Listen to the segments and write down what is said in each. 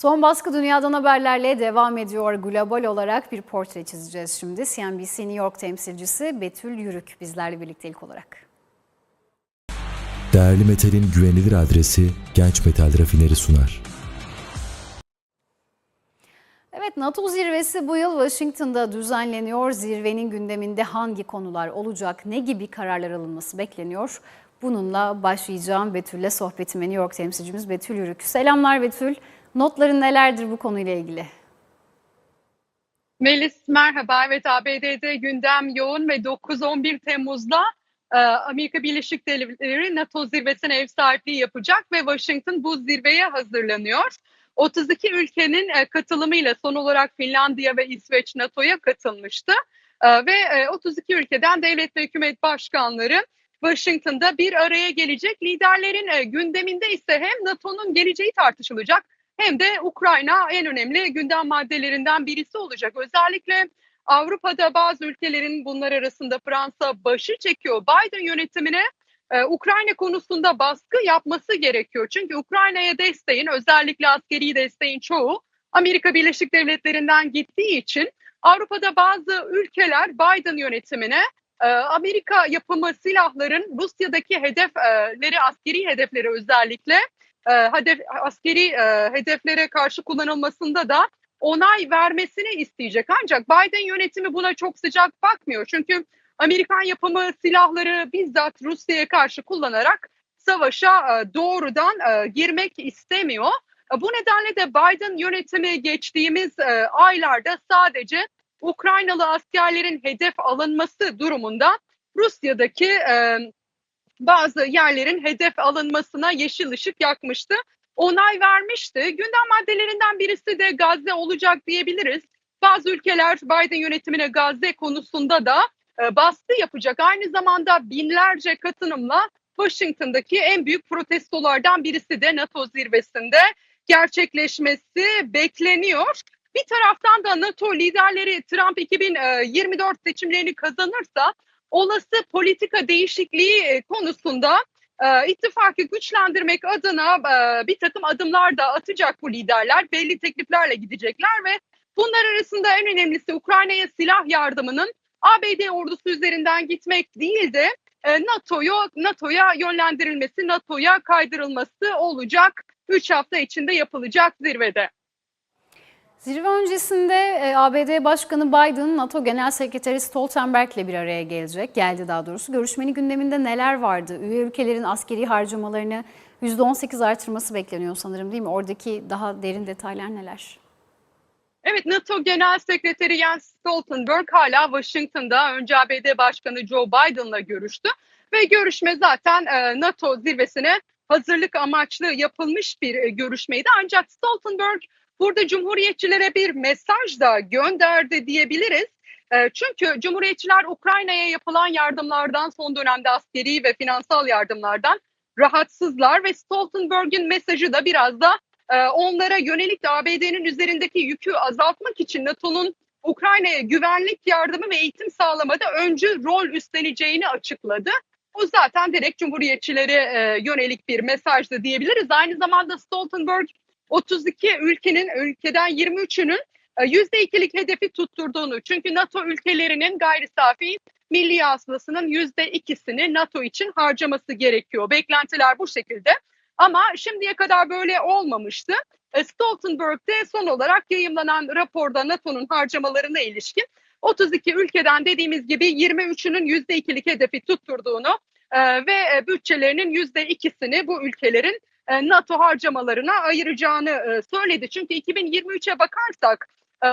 Son baskı dünyadan haberlerle devam ediyor. Global olarak bir portre çizeceğiz şimdi. CNBC New York temsilcisi Betül Yürük bizlerle birlikte ilk olarak. Değerli metalin güvenilir adresi Genç Metal Rafineri sunar. Evet NATO zirvesi bu yıl Washington'da düzenleniyor. Zirvenin gündeminde hangi konular olacak, ne gibi kararlar alınması bekleniyor? Bununla başlayacağım Betül'le sohbetime New York temsilcimiz Betül Yürük. Selamlar Betül. Notların nelerdir bu konuyla ilgili? Melis merhaba. Evet ABD'de gündem yoğun ve 9-11 Temmuz'da e, Amerika Birleşik Devletleri NATO zirvesine ev sahipliği yapacak ve Washington bu zirveye hazırlanıyor. 32 ülkenin e, katılımıyla son olarak Finlandiya ve İsveç NATO'ya katılmıştı. E, ve e, 32 ülkeden devlet ve hükümet başkanları Washington'da bir araya gelecek. Liderlerin gündeminde ise hem NATO'nun geleceği tartışılacak hem de Ukrayna en önemli gündem maddelerinden birisi olacak. Özellikle Avrupa'da bazı ülkelerin bunlar arasında Fransa başı çekiyor. Biden yönetimine e, Ukrayna konusunda baskı yapması gerekiyor. Çünkü Ukrayna'ya desteğin özellikle askeri desteğin çoğu Amerika Birleşik Devletleri'nden gittiği için Avrupa'da bazı ülkeler Biden yönetimine e, Amerika yapımı silahların Rusya'daki hedefleri, askeri hedefleri özellikle e, hedef askeri e, hedeflere karşı kullanılmasında da onay vermesini isteyecek. Ancak Biden yönetimi buna çok sıcak bakmıyor. Çünkü Amerikan yapımı silahları bizzat Rusya'ya karşı kullanarak savaşa e, doğrudan e, girmek istemiyor. E, bu nedenle de Biden yönetimi geçtiğimiz e, aylarda sadece Ukraynalı askerlerin hedef alınması durumunda Rusya'daki e, bazı yerlerin hedef alınmasına yeşil ışık yakmıştı. Onay vermişti. Gündem maddelerinden birisi de Gazze olacak diyebiliriz. Bazı ülkeler Biden yönetimine Gazze konusunda da e, baskı yapacak. Aynı zamanda binlerce katılımla Washington'daki en büyük protestolardan birisi de NATO zirvesinde gerçekleşmesi bekleniyor. Bir taraftan da NATO liderleri Trump 2024 seçimlerini kazanırsa olası politika değişikliği e, konusunda e, ittifakı güçlendirmek adına e, bir takım adımlar da atacak bu liderler. Belli tekliflerle gidecekler ve bunlar arasında en önemlisi Ukrayna'ya silah yardımının ABD ordusu üzerinden gitmek değil de NATO'ya NATO'ya yönlendirilmesi, NATO'ya kaydırılması olacak. 3 hafta içinde yapılacak zirvede. Zirve öncesinde e, ABD Başkanı Biden, NATO Genel Sekreteri Stoltenberg ile bir araya gelecek. Geldi daha doğrusu. Görüşmenin gündeminde neler vardı? Üye ülkelerin askeri harcamalarını %18 artırması bekleniyor sanırım değil mi? Oradaki daha derin detaylar neler? Evet NATO Genel Sekreteri Jens Stoltenberg hala Washington'da önce ABD Başkanı Joe Biden'la görüştü ve görüşme zaten e, NATO zirvesine hazırlık amaçlı yapılmış bir e, görüşmeydi. Ancak Stoltenberg burada Cumhuriyetçilere bir mesaj da gönderdi diyebiliriz. E, çünkü Cumhuriyetçiler Ukrayna'ya yapılan yardımlardan son dönemde askeri ve finansal yardımlardan rahatsızlar ve Stoltenberg'in mesajı da biraz da e, onlara yönelik ABD'nin üzerindeki yükü azaltmak için NATO'nun Ukrayna'ya güvenlik yardımı ve eğitim sağlamada öncü rol üstleneceğini açıkladı. Bu zaten direkt Cumhuriyetçilere e, yönelik bir mesajdı diyebiliriz. Aynı zamanda Stoltenberg 32 ülkenin ülkeden 23'ünün %2'lik hedefi tutturduğunu çünkü NATO ülkelerinin gayri safi milli hasılasının %2'sini NATO için harcaması gerekiyor. Beklentiler bu şekilde. Ama şimdiye kadar böyle olmamıştı. E, Stoltenberg'de son olarak yayımlanan raporda NATO'nun harcamalarına ilişkin 32 ülkeden dediğimiz gibi 23'ünün %2'lik hedefi tutturduğunu e, ve bütçelerinin %2'sini bu ülkelerin e, NATO harcamalarına ayıracağını söyledi. Çünkü 2023'e bakarsak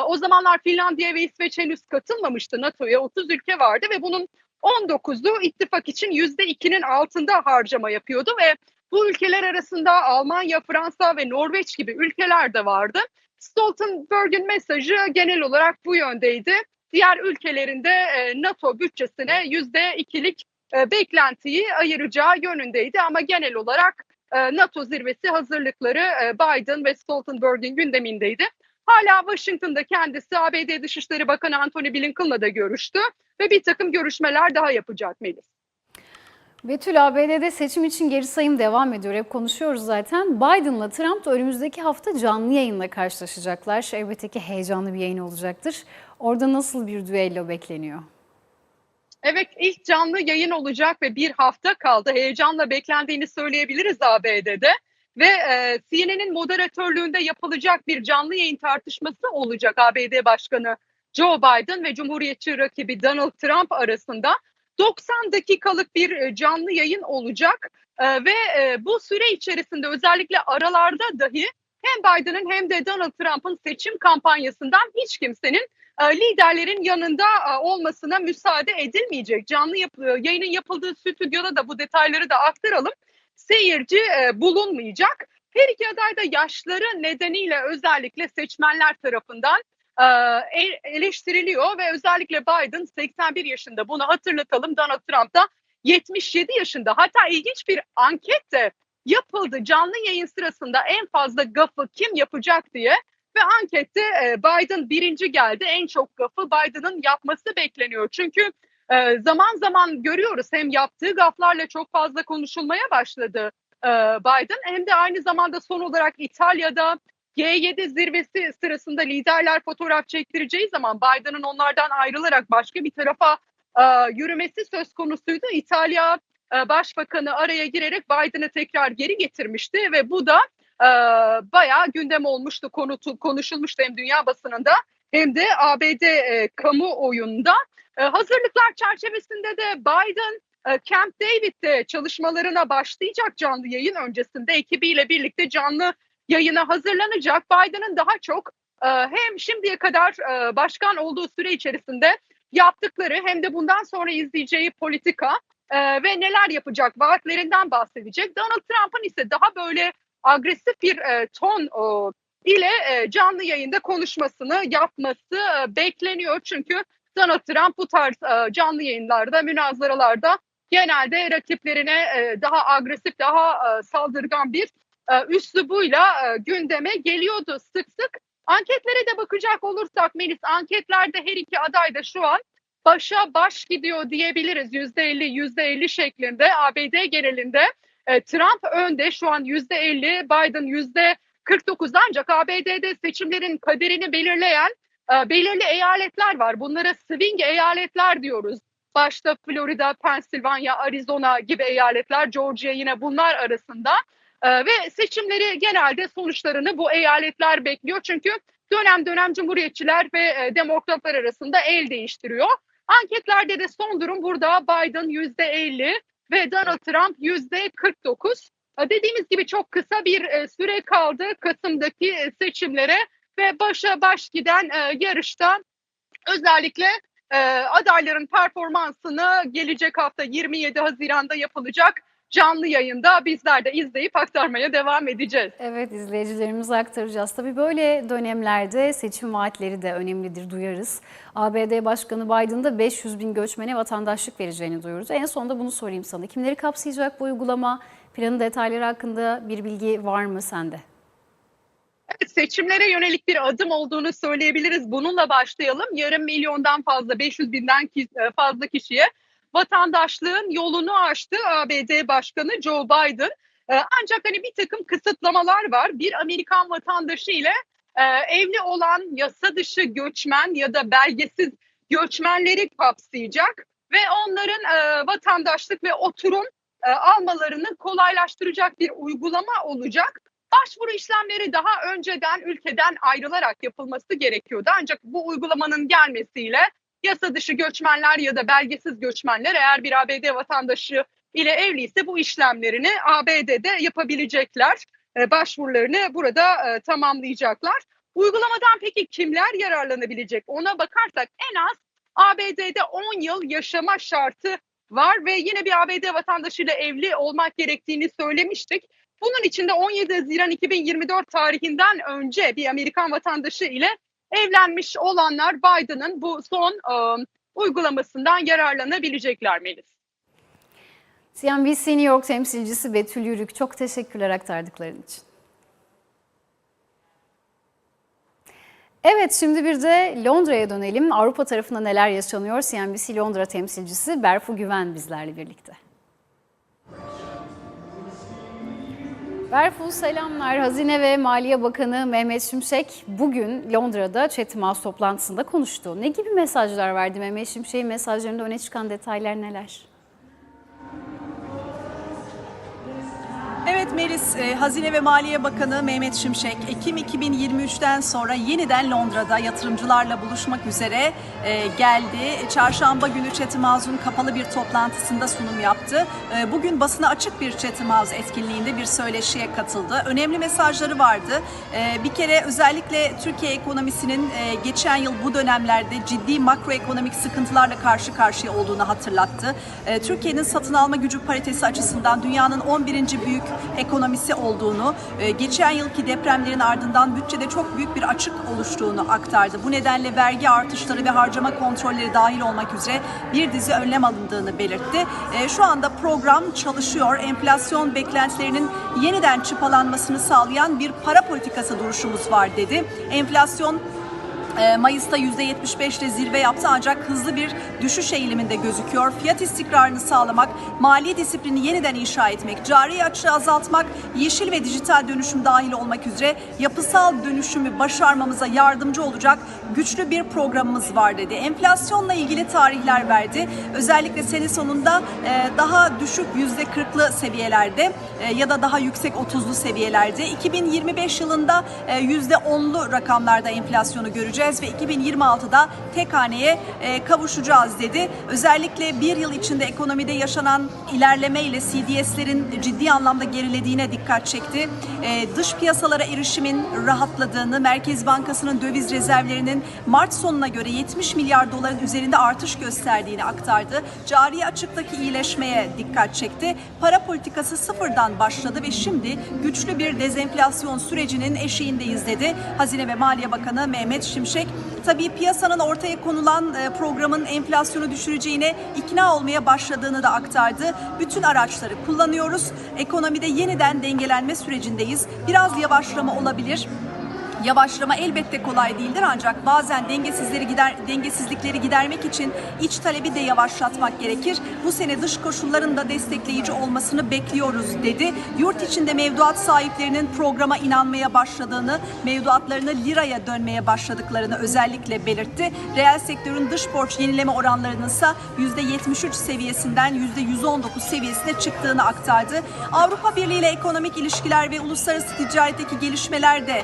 o zamanlar Finlandiya ve İsveç henüz katılmamıştı NATO'ya 30 ülke vardı ve bunun 19'u ittifak için %2'nin altında harcama yapıyordu ve bu ülkeler arasında Almanya, Fransa ve Norveç gibi ülkeler de vardı. Stoltenberg'in mesajı genel olarak bu yöndeydi. Diğer ülkelerinde NATO bütçesine yüzde ikilik beklentiyi ayıracağı yönündeydi ama genel olarak NATO zirvesi hazırlıkları Biden ve Stoltenberg'in gündemindeydi. Hala Washington'da kendisi ABD Dışişleri Bakanı Antony Blinken'la da görüştü ve bir takım görüşmeler daha yapacak Melis. Betül ABD'de seçim için geri sayım devam ediyor. Hep konuşuyoruz zaten. Biden'la Trump da önümüzdeki hafta canlı yayınla karşılaşacaklar. Elbette ki heyecanlı bir yayın olacaktır. Orada nasıl bir düello bekleniyor? Evet ilk canlı yayın olacak ve bir hafta kaldı. Heyecanla beklendiğini söyleyebiliriz ABD'de. Ve e, CNN'in moderatörlüğünde yapılacak bir canlı yayın tartışması olacak ABD Başkanı Joe Biden ve Cumhuriyetçi rakibi Donald Trump arasında. 90 dakikalık bir e, canlı yayın olacak E, ve e, bu süre içerisinde özellikle aralarda dahi hem Biden'ın hem de Donald Trump'ın seçim kampanyasından hiç kimsenin liderlerin yanında e, olmasına müsaade edilmeyecek. Canlı yap- yayının yapıldığı stüdyoda da bu detayları da aktaralım. Seyirci e, bulunmayacak. Her iki aday da yaşları nedeniyle özellikle seçmenler tarafından e, el- eleştiriliyor ve özellikle Biden 81 yaşında bunu hatırlatalım. Donald Trump da 77 yaşında. Hatta ilginç bir anket de yapıldı canlı yayın sırasında en fazla gafı kim yapacak diye ve ankette e, Biden birinci geldi. En çok gafı Biden'ın yapması bekleniyor. Çünkü e, zaman zaman görüyoruz hem yaptığı gaflarla çok fazla konuşulmaya başladı e, Biden hem de aynı zamanda son olarak İtalya'da G7 zirvesi sırasında liderler fotoğraf çektireceği zaman Biden'ın onlardan ayrılarak başka bir tarafa yürümesi söz konusuydu. İtalya Başbakanı araya girerek Biden'ı tekrar geri getirmişti ve bu da e, bayağı gündem olmuştu, konu, konuşulmuştu hem dünya basınında hem de ABD e, kamuoyunda. E, hazırlıklar çerçevesinde de Biden e, Camp David'de çalışmalarına başlayacak canlı yayın öncesinde ekibiyle birlikte canlı yayına hazırlanacak. Biden'ın daha çok e, hem şimdiye kadar e, başkan olduğu süre içerisinde yaptıkları hem de bundan sonra izleyeceği politika e, ve neler yapacak vaatlerinden bahsedecek. Donald Trump'ın ise daha böyle agresif bir e, ton o, ile e, canlı yayında konuşmasını yapması e, bekleniyor. Çünkü Donald Trump bu tarz e, canlı yayınlarda, münazaralarda genelde rakiplerine e, daha agresif, daha e, saldırgan bir e, üslubuyla e, gündeme geliyordu sık sık. Anketlere de bakacak olursak Melis, anketlerde her iki aday da şu an başa baş gidiyor diyebiliriz. Yüzde elli, yüzde elli şeklinde ABD genelinde. E, Trump önde şu an yüzde elli, Biden yüzde 49 ancak ABD'de seçimlerin kaderini belirleyen e, belirli eyaletler var. Bunlara swing eyaletler diyoruz. Başta Florida, Pennsylvania, Arizona gibi eyaletler, Georgia yine bunlar arasında. E, ve seçimleri genelde sonuçlarını bu eyaletler bekliyor. Çünkü dönem dönem cumhuriyetçiler ve demokratlar arasında el değiştiriyor. Anketlerde de son durum burada Biden yüzde 50 ve Donald Trump yüzde 49. E, Dediğimiz gibi çok kısa bir e, süre kaldı Kasım'daki e, seçimlere ve başa baş giden yarışta özellikle adayların performansını gelecek hafta 27 Haziran'da yapılacak canlı yayında bizler de izleyip aktarmaya devam edeceğiz. Evet izleyicilerimize aktaracağız. Tabii böyle dönemlerde seçim vaatleri de önemlidir duyarız. ABD Başkanı Biden'da 500 bin göçmene vatandaşlık vereceğini duyuyoruz. En sonunda bunu sorayım sana. Kimleri kapsayacak bu uygulama? Planın detayları hakkında bir bilgi var mı sende? Evet, seçimlere yönelik bir adım olduğunu söyleyebiliriz. Bununla başlayalım. Yarım milyondan fazla, 500 binden fazla kişiye vatandaşlığın yolunu açtı ABD Başkanı Joe Biden. E, Ancak hani bir takım kısıtlamalar var. Bir Amerikan vatandaşı ile e, evli olan yasa dışı göçmen ya da belgesiz göçmenleri kapsayacak ve onların e, vatandaşlık ve oturum almalarını kolaylaştıracak bir uygulama olacak. Başvuru işlemleri daha önceden ülkeden ayrılarak yapılması gerekiyordu. Ancak bu uygulamanın gelmesiyle yasa dışı göçmenler ya da belgesiz göçmenler eğer bir ABD vatandaşı ile evliyse bu işlemlerini ABD'de yapabilecekler. E, başvurularını burada e, tamamlayacaklar. Uygulamadan peki kimler yararlanabilecek? Ona bakarsak en az ABD'de 10 yıl yaşama şartı var ve yine bir ABD vatandaşıyla evli olmak gerektiğini söylemiştik. Bunun için de 17 Haziran 2024 tarihinden önce bir Amerikan vatandaşı ile evlenmiş olanlar Biden'ın bu son e, uygulamasından yararlanabilecekler Melis. CNBC New York temsilcisi Betül Yürük çok teşekkürler aktardıkların için. Evet şimdi bir de Londra'ya dönelim. Avrupa tarafında neler yaşanıyor? CNBC Londra temsilcisi Berfu Güven bizlerle birlikte. Berfu selamlar. Hazine ve Maliye Bakanı Mehmet Şimşek bugün Londra'da Chatham House toplantısında konuştu. Ne gibi mesajlar verdi Mehmet Şimşek'in mesajlarında öne çıkan detaylar neler? Evet Melis, e, Hazine ve Maliye Bakanı Mehmet Şimşek, Ekim 2023'ten sonra yeniden Londra'da yatırımcılarla buluşmak üzere e, geldi. Çarşamba günü Chatham House'un kapalı bir toplantısında sunum yaptı. E, bugün basına açık bir Chatham House etkinliğinde bir söyleşiye katıldı. Önemli mesajları vardı. E, bir kere özellikle Türkiye ekonomisinin e, geçen yıl bu dönemlerde ciddi makroekonomik sıkıntılarla karşı karşıya olduğunu hatırlattı. E, Türkiye'nin satın alma gücü paritesi açısından dünyanın 11. büyük ekonomisi olduğunu, e, geçen yılki depremlerin ardından bütçede çok büyük bir açık oluştuğunu aktardı. Bu nedenle vergi artışları ve harcama kontrolleri dahil olmak üzere bir dizi önlem alındığını belirtti. E, Şu anda program çalışıyor. Enflasyon beklentilerinin yeniden çıpalanmasını sağlayan bir para politikası duruşumuz var dedi. Enflasyon Mayıs'ta %75 ile zirve yaptı ancak hızlı bir düşüş eğiliminde gözüküyor. Fiyat istikrarını sağlamak, mali disiplini yeniden inşa etmek, cari açığı azaltmak, yeşil ve dijital dönüşüm dahil olmak üzere yapısal dönüşümü başarmamıza yardımcı olacak güçlü bir programımız var dedi. Enflasyonla ilgili tarihler verdi. Özellikle sene sonunda e, daha düşük %40'lı seviyelerde e, ya da daha yüksek 30'lu seviyelerde. 2025 yılında e, %10'lu rakamlarda enflasyonu göreceğiz ve 2026'da tek haneye kavuşacağız dedi. Özellikle bir yıl içinde ekonomide yaşanan ilerleme ile CDS'lerin ciddi anlamda gerilediğine dikkat çekti. Dış piyasalara erişimin rahatladığını, Merkez Bankası'nın döviz rezervlerinin Mart sonuna göre 70 milyar doların üzerinde artış gösterdiğini aktardı. Cari açıktaki iyileşmeye dikkat çekti. Para politikası sıfırdan başladı ve şimdi güçlü bir dezenflasyon sürecinin eşiğindeyiz dedi. Hazine ve Maliye Bakanı Mehmet Şimşek. Tabii piyasanın ortaya konulan e, programın enflasyonu düşüreceğine ikna olmaya başladığını da aktardı. Bütün araçları kullanıyoruz. Ekonomide yeniden dengelenme sürecindeyiz. Biraz yavaşlama olabilir. Yavaşlama elbette kolay değildir ancak bazen dengesizleri gider dengesizlikleri gidermek için iç talebi de yavaşlatmak gerekir. Bu sene dış koşulların da destekleyici olmasını bekliyoruz dedi. Yurt içinde mevduat sahiplerinin programa inanmaya başladığını, mevduatlarını liraya dönmeye başladıklarını özellikle belirtti. Reel sektörün dış borç yenileme oranlarının ise %73 seviyesinden %119 seviyesine çıktığını aktardı. Avrupa Birliği ile ekonomik ilişkiler ve uluslararası ticaretteki gelişmeler de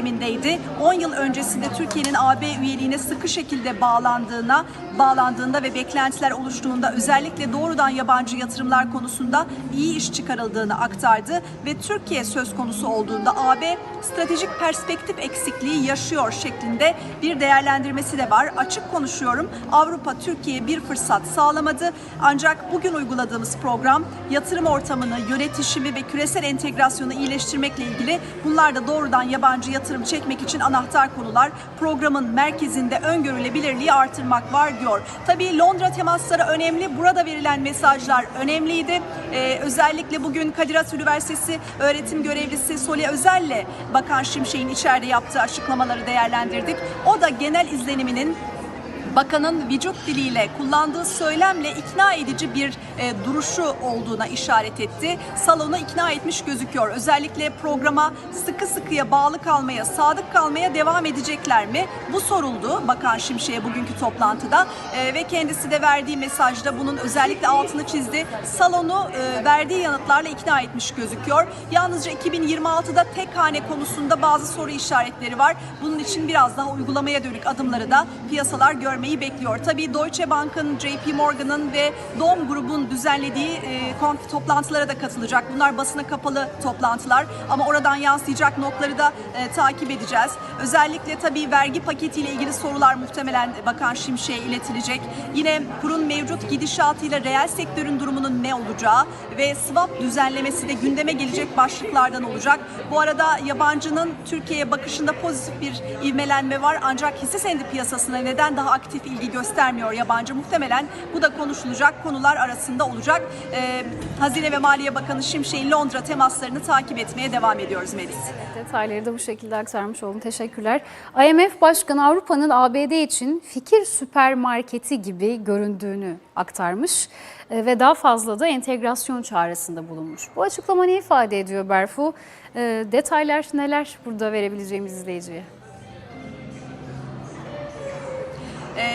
gündemindeydi. 10 yıl öncesinde Türkiye'nin AB üyeliğine sıkı şekilde bağlandığına, bağlandığında ve beklentiler oluştuğunda özellikle doğrudan yabancı yatırımlar konusunda iyi iş çıkarıldığını aktardı ve Türkiye söz konusu olduğunda AB stratejik perspektif eksikliği yaşıyor şeklinde bir değerlendirmesi de var. Açık konuşuyorum. Avrupa Türkiye'ye bir fırsat sağlamadı. Ancak bugün uyguladığımız program yatırım ortamını, yönetişimi ve küresel entegrasyonu iyileştirmekle ilgili bunlar da doğrudan yabancı yatırım çekmek için anahtar konular. Programın merkezinde öngörülebilirliği artırmak var diyor. Tabii Londra temasları önemli. Burada verilen mesajlar önemliydi. Ee, özellikle bugün Kadir Has Üniversitesi öğretim görevlisi Soli Özel'le Bakan Şimşek'in içeride yaptığı açıklamaları değerlendirdik. O da genel izleniminin bakanın vücut diliyle kullandığı söylemle ikna edici bir e, duruşu olduğuna işaret etti. Salonu ikna etmiş gözüküyor. Özellikle programa sıkı sıkıya bağlı kalmaya, sadık kalmaya devam edecekler mi? Bu soruldu Bakan Şimşek'e bugünkü toplantıda E, ve kendisi de verdiği mesajda bunun özellikle altını çizdi. Salonu e, verdiği yanıtlarla ikna etmiş gözüküyor. Yalnızca 2026'da tek hane konusunda bazı soru işaretleri var. Bunun için biraz daha uygulamaya dönük adımları da piyasalar görmeyi bekliyor. Tabii Deutsche Bank'ın, JP Morgan'ın ve Dom grubun düzenlediği e, kon- toplantılara da katılacak. Bunlar basına kapalı toplantılar ama oradan yansıyacak notları da e, takip edeceğiz. Özellikle tabii vergi paketiyle ilgili sorular muhtemelen Bakan Şimşek'e iletilecek. Yine kurun mevcut gidişatıyla reel sektörün durumunun ne olacağı ve swap düzenlemesi de gündeme gelecek başlıklardan olacak. Bu arada yabancının Türkiye'ye bakışında pozitif bir ivmelenme var ancak hisse senedi piyasasına neden daha aktif aktif ilgi göstermiyor yabancı. Muhtemelen bu da konuşulacak konular arasında olacak. Ee, Hazine ve Maliye Bakanı Şimşek'in Londra temaslarını takip etmeye devam ediyoruz Melis. Detayları da bu şekilde aktarmış oldum. Teşekkürler. IMF Başkanı Avrupa'nın ABD için fikir süpermarketi gibi göründüğünü aktarmış e, ve daha fazla da entegrasyon çağrısında bulunmuş. Bu açıklama ne ifade ediyor Berfu? E, Detaylar neler burada verebileceğimiz izleyiciye?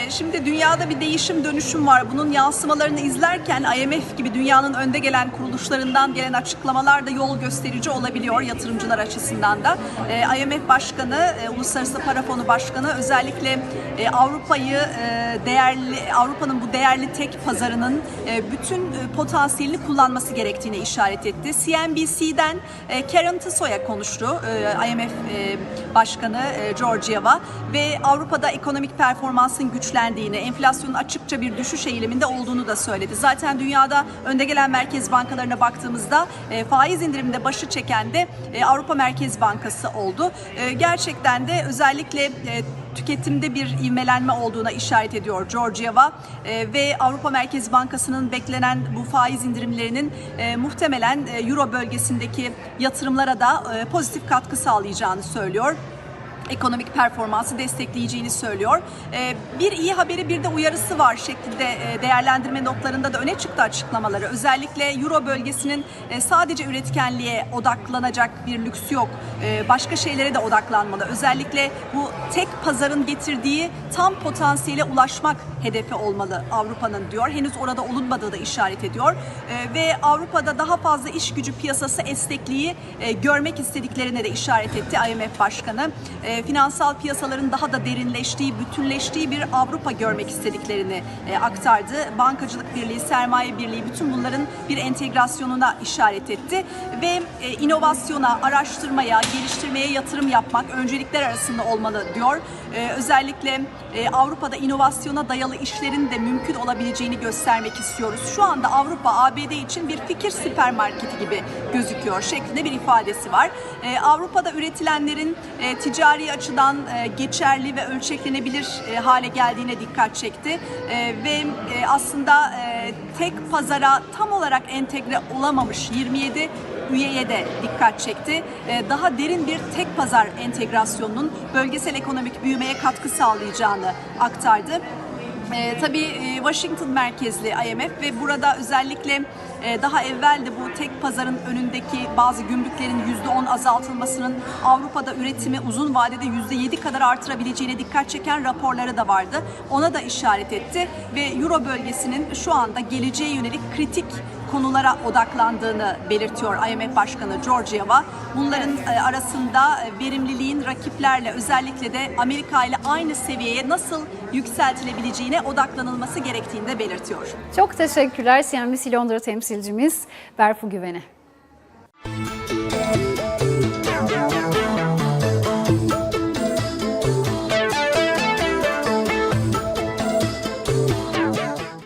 Şimdi dünyada bir değişim dönüşüm var. Bunun yansımalarını izlerken IMF gibi dünyanın önde gelen kuruluşlarından gelen açıklamalar da yol gösterici olabiliyor yatırımcılar açısından da. Ee, IMF Başkanı, e, Uluslararası Para Fonu Başkanı özellikle e, Avrupa'yı e, değerli Avrupa'nın bu değerli tek pazarının bütün potansiyelini kullanması gerektiğine işaret etti. CNBC'den Karen Tissoya konuştu. IMF Başkanı Georgieva ve Avrupa'da ekonomik performansın güçlendiğini, enflasyonun açıkça bir düşüş eğiliminde olduğunu da söyledi. Zaten dünyada önde gelen merkez bankalarına baktığımızda e, faiz indiriminde başı çeken de e, Avrupa Merkez Bankası oldu. E, gerçekten de özellikle e, tüketimde bir ivmelenme olduğuna işaret ediyor Georgieva E, ve Avrupa Merkez Bankası'nın beklenen bu faiz indirimlerinin e, muhtemelen e, Euro bölgesindeki yatırımlara da e, pozitif katkı sağlayacağını söylüyor ekonomik performansı destekleyeceğini söylüyor. Ee, Bir iyi haberi bir de uyarısı var şeklinde e, değerlendirme notlarında da öne çıktı açıklamaları. Özellikle Euro bölgesinin e, sadece üretkenliğe odaklanacak bir lüksü yok. E, Başka şeylere de odaklanmalı. Özellikle bu tek pazarın getirdiği tam potansiyele ulaşmak hedefi olmalı Avrupa'nın diyor. Henüz orada olunmadığı da işaret ediyor. Ve Avrupa'da daha fazla iş gücü piyasası esnekliği görmek istediklerine de işaret etti IMF Başkanı. E, Finansal piyasaların daha da derinleştiği, bütünleştiği bir Avrupa görmek istediklerini e, aktardı. Bankacılık Birliği, Sermaye Birliği bütün bunların bir entegrasyonuna işaret etti. Ve e, inovasyona, araştırmaya, geliştirmeye yatırım yapmak öncelikler arasında olmalı diyor. E, Özellikle e, Avrupa'da inovasyona dayalı işlerin de mümkün olabileceğini göstermek istiyoruz. Şu anda Avrupa ABD için bir fikir süpermarketi gibi gözüküyor şeklinde bir ifadesi var. E, Avrupa'da üretilenlerin e, ticari açıdan e, geçerli ve ölçeklenebilir e, hale geldiğine dikkat çekti. Ve aslında tek pazara tam olarak entegre olamamış 27 üyeye de dikkat çekti. E, Daha derin bir tek pazar entegrasyonunun bölgesel ekonomik büyümeye katkı sağlayacağını aktardı. E, tabii Washington merkezli IMF ve burada özellikle e, daha evvel de bu tek pazarın önündeki bazı gümrüklerin %10 azaltılmasının Avrupa'da üretimi uzun vadede %7 kadar artırabileceğine dikkat çeken raporları da vardı. Ona da işaret etti ve Euro bölgesinin şu anda geleceğe yönelik kritik konulara odaklandığını belirtiyor IMF Başkanı Georgieva. Bunların e, arasında e, verimliliğin rakiplerle özellikle de Amerika ile aynı seviyeye nasıl yükseltilebileceğine odaklanılması gerektiğini de belirtiyor. Çok teşekkürler CNBC Londra temsilcimiz Berfu Güven'e.